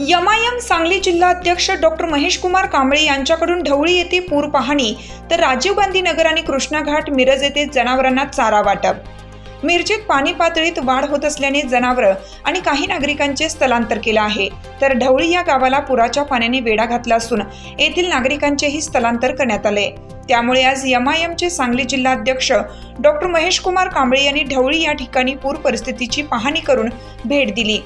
यमायम सांगली जिल्हाध्यक्ष डॉक्टर महेश कुमार कांबळे यांच्याकडून ढवळी येथे पूर पाहणी तर राजीव गांधी नगर आणि कृष्णा घाट मिरज येथे जनावरांना चारा वाटप. मिरजेत पाणी पातळीत वाढ होत असल्याने जनावरं आणि काही नागरिकांचे स्थलांतर केलं आहे. तर ढवळी या गावाला पुराच्या पाण्याने वेढा घातला असून येथील नागरिकांचेही स्थलांतर करण्यात आले. त्यामुळे आज एमआयएमचे सांगली जिल्हाध्यक्ष डॉक्टर महेश कुमार कांबळे यांनी ढवळी या ठिकाणी पूर परिस्थितीची पाहणी करून भेट दिली.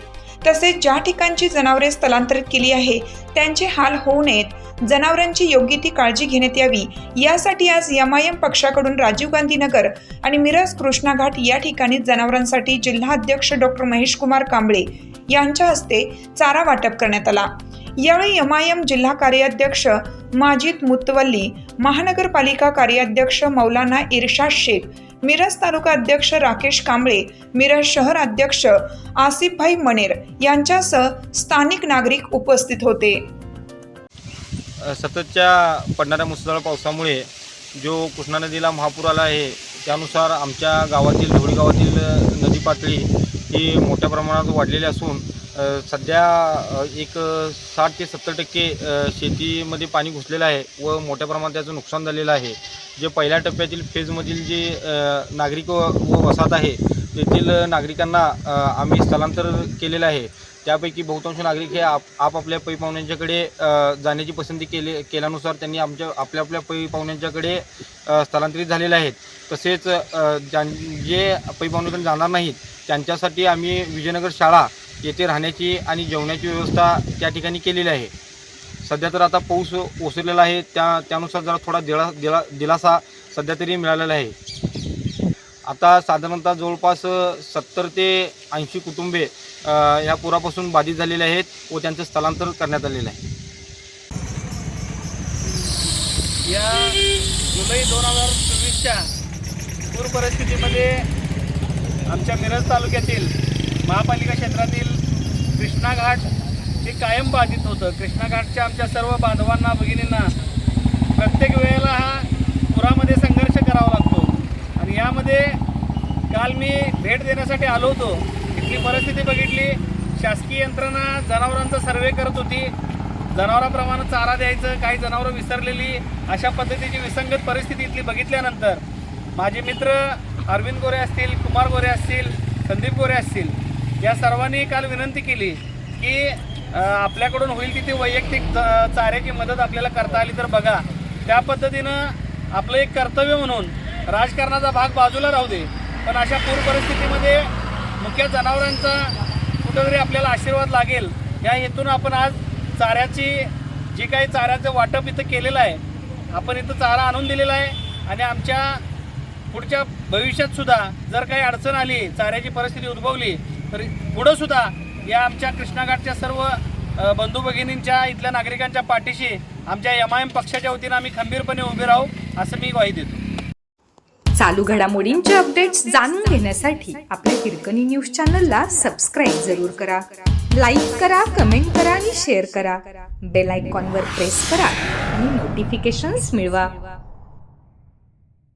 तसेच ज्या ठिकाणची जनावरे स्थलांतरित केली आहे त्यांचे हाल होऊ नयेत. जनावरांची योग्य ती काळजी घेण्यात यावी. यासाठी आज एमआयएम पक्षाकडून राजीव गांधी नगर आणि मिरज कृष्णा घाट या ठिकाणी जनावरांसाठी जिल्हाध्यक्ष डॉक्टर महेश कुमार कांबळे यांच्या हस्ते चारा वाटप करण्यात आला. यावेळी एमआयएम जिल्हा कार्याध्यक्ष माजिद मुतवल्ली महानगरपालिका कार्याध्यक्ष मौलाना इर्शाद शेख मिरज तालुका अध्यक्ष राकेश कांबळे मिरज शहर अध्यक्ष आसिफभाई मनेर यांच्यासह स्थानिक नागरिक उपस्थित होते. सततच्या पडणाऱ्या मुसळधार पावसामुळे जो कृष्णा नदीला महापूर आला आहे त्यानुसार आमच्या गावातील धोळी गावातील नदी पातळी ही मोठ्या प्रमाणात वाढलेली असून सध्या एक साठ ते सत्तर टक्के शेतीमध्ये पाणी घुसलेलं आहे व मोठ्या प्रमाणात त्याचं नुकसान झालेलं आहे. जे पहिल्या टप्प्यातील फेजमधील जे नागरिक व व वसाहत आहे तेथील नागरिकांना आम्ही स्थलांतर केलेलं आहे. त्यापैकी बहुतांश नागरिक हे आप आपापल्या पै पाहुण्यांच्याकडे जाण्याची पसंती केले केल्यानुसार त्यांनी आमच्या आपल्या आपल्या पै पाहुण्यांच्याकडे स्थलांतरित झालेले आहेत. तसेच ज्यां जे पै पाहुण्याकडे जाणार नाहीत त्यांच्यासाठी आम्ही विजयनगर शाळा येथे राहण्याची आणि जेवणाची व्यवस्था त्या ठिकाणी केलेली आहे. सध्या तर आता पाऊस ओसरलेला आहे. त्या त्यानुसार जरा थोडा दिला दिला दिलासा सध्या तरी मिळालेला आहे. आता साधारणतः जवळपास सत्तर ते ऐंशी कुटुंबे या पुरापासून बाधित झालेले आहेत व त्यांचं स्थलांतर करण्यात आलेलं आहे. या जुलै दोन हजार चोवीसच्या पूर परिस्थितीमध्ये आमच्या मिरज तालुक्यातील महापालिका क्षेत्रातील कृष्णाघाट हे कायम बाधित होतं. कृष्णाघाटच्या आमच्या सर्व बांधवांना भगिनींना प्रत्येक वेळेला हा पुरामध्ये संघर्ष करावा लागतो. आणि यामध्ये काल मी भेट देण्यासाठी आलो होतो. इथली परिस्थिती बघितली. शासकीय यंत्रणा जनावरांचा सर्वे करत होती. जनावरांप्रमाणे चारा द्यायचं काही जनावरं विसरलेली अशा पद्धतीची विसंगत परिस्थिती इथली बघितल्यानंतर माझे मित्र अरविंद गोरे असतील कुमार गोरे असतील संदीप गोरे असतील या सर्वांनी काल विनंती केली की आपल्याकडून होईल तिथे वैयक्तिक चाऱ्याची मदत आपल्याला करता आली तर बघा. त्या पद्धतीनं आपलं एक कर्तव्य म्हणून राजकारणाचा भाग बाजूला राहू दे. पण अशा पूर परिस्थितीमध्ये मुख्य जनावरांचा कुठंतरी आपल्याला आशीर्वाद लागेल. या हेतून आपण आज चाऱ्याची जी काही चाऱ्याचं वाटप इथं केलेलं आहे आपण इथं चारा आणून दिलेला आहे. आणि आमच्या पुढच्या भविष्यात सुद्धा जर काही अडचण आली चाऱ्याची परिस्थिती उद्भवली तर पुढं सुद्धा या आमच्या कृष्णाघाटच्या सर्व बंधू भगिनींच्या इथल्या नागरिकांच्या पाठीशी आमच्या एम आय एम पक्षाच्या वतीनं आम्ही खंबीरपणे उभे राहू असं मी ग्वाही देतो. चालू घडामोडींचे अपडेट्स जाणून घेण्यासाठी आपल्या हिरकणी न्यूज चॅनलला सबस्क्राईब जरूर करा. लाईक करा कमेंट करा आणि शेअर करा. बेल आयकॉनवर प्रेस करा आणि नोटिफिकेशन्स मिळवा.